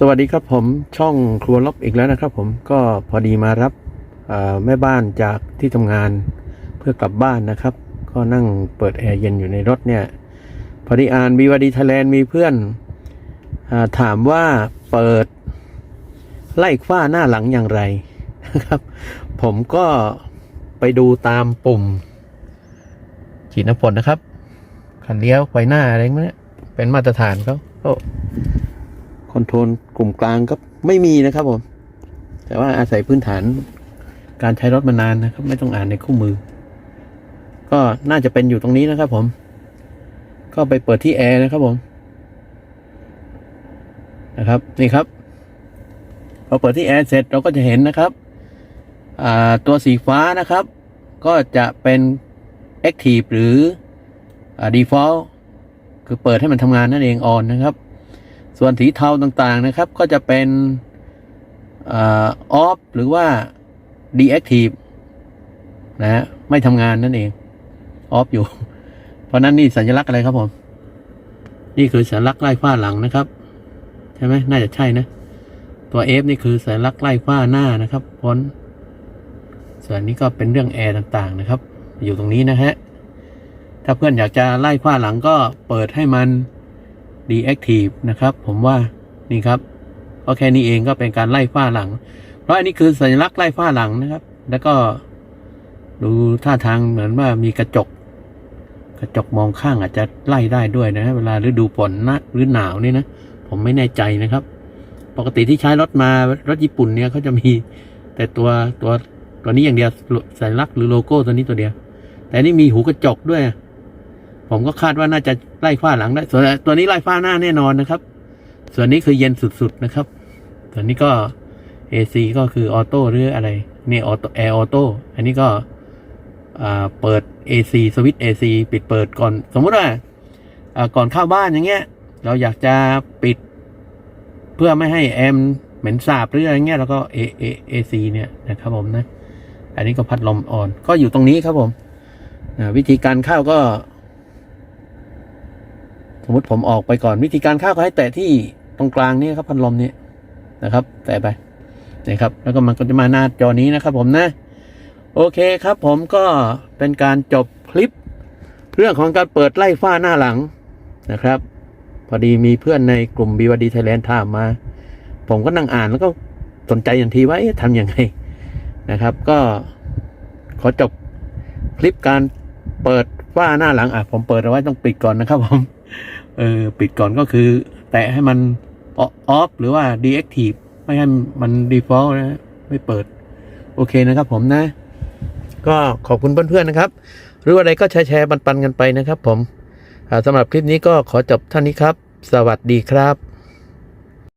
สวัสดีครับผมช่องครัวลบอีกแล้วนะครับ ผมก็พอดีมารับแม่บ้านจากที่ทำงานเพื่อกลับบ้านนะครับ ก็นั่งเปิดแอร์เย็นอยู่ในรถเนี่ย พอดีอ่านบีวดีไทยแลนด์มีเพื่อนอถามว่าเปิดไล่ฝ้าหน้าหลังอย่างไรนะครับ ผมก็ไปดูตามปุ่มฉีดน้ำฝนนะครับขันเลี้ยวไฟหน้าอะไรพวกนี้เป็นมาตรฐานเขาก็ อนโทรลกลุ่มกลางก็ไม่มีนะครับผม แต่ว่าอาศัยพื้นฐานการใช้รถมานานนะครับ ไม่ต้องอ่านในคู่มือ ก็น่าจะเป็นอยู่ตรงนี้นะครับผม ก็ไปเปิดที่แอร์นะครับผม นะครับ นี่ครับ พอเปิดที่แอร์เสร็จเราก็จะเห็นนะครับอ่าตัวสีฟ้านะครับ ก็จะเป็น Active หรืออ Default คือเปิดให้มันทำงานนั่นเอง on นะครับ ส่วนสีเทาต่างๆนะครับ ก็จะเป็นออฟหรือว่า deactive นะฮะไม่ทำงานนั่นเองออฟอยู่ เพราะนั้นนี่สัญลักษณ์อะไรครับผม นี่คือสัญลักษณ์ไล่ฝ้าหลังนะครับ ใช่ไหมน่าจะใช่นะ ตัว F นี่คือสัญลักษณ์ไล่ฝ้าหน้านะครับพ้นส่วนนี้ก็เป็นเรื่องแอร์ต่างๆนะครับ อยู่ตรงนี้นะฮะถ้าเพื่อนอยากจะไล่ฝ้าหลังก็เปิดให้มัน deactive นะครับ ผมว่านี่ครับก็แค่นี้เองก็เป็นการไล่ฝ้าหลัง เพราะอันนี้คือสัญลักษณ์ไล่ฝ้าหลังนะครับ แล้วก็ดูท่าทางเหมือนว่ามีกระจก กระจกมองข้างอาจจะไล่ได้ด้วยนะเวลาฤดูฝนนะหรือหนาวนี่นะผมไม่แน่ใจนะครับ ปกติที่ใช้รถมารถญี่ปุ่นเนี่ยเขาจะมีแต่ตัวตัวตัวนี้อย่างเดียวสัญลักษณ์หรือโลโก้ตัวนี้ตัวเดียว แต่นี่มีหูกระจกด้วย ผมก็คาดว่าน่าจะไล่ฝ้าหลังได้ส่วนตัวนี้ไล่ฝ้าหน้าแน่นอนนะครับ ส่วนนี้คือเย็นสุดๆนะครับ ส่วนนี้ก็ AC ก็คือออโต้หรืออะไรนี่ออโต้แอร์ออโต้อันนี้ก็เปิด AC สวิตช์ AC ปิดเปิดก่อน สมมติว่าก่อนเข้าบ้านอย่างเงี้ย เราอยากจะปิด เพื่อไม่ให้แอมเหม็นสาบหรืออะไรเงี้ยแล้วก็ A A AC เนี่ยนะครับผมนะ อันนี้ก็พัดลมอ่อน ก็อยู่ตรงนี้ครับผมวิธีการเข้าก็ สมมติผมออกไปก่อนวิธีการเข้าก็ให้แตะที่ตรงกลางนี่ครับพัดลมนี่นะครับ แตะไปนะครับ แล้วก็มันก็จะมาหน้าจอนี้นะครับ ผมนะ โอเคครับ ผมก็เป็นการจบคลิป เรื่องของการเปิดไล่ฝ้าหน้าหลังนะครับ พอดีมีเพื่อนในกลุ่มบีวดีไทยแลนด์ถามมา ผมก็นั่งอ่านแล้วก็สนใจอย่างทีว่าเอ๊ะทำยังไงนะครับ ก็ขอจบคลิปการเปิด ฝ้าหน้าหลังอะผมเปิดเอาไว้ต้องปิดก่อนนะครับผมเออปิดก่อนก็คือ แตะให้มันออฟหรือว่า deactive ไม่ให้มัน default นะไม่เปิด โอเคนะครับผมนะ ก็ขอบคุณเพื่อนๆนะครับ หรืออะไรก็แชร์แชร์ปันๆกันไปนะครับผมสำหรับคลิปนี้ก็ขอจบเท่านี้ครับ สวัสดีครับ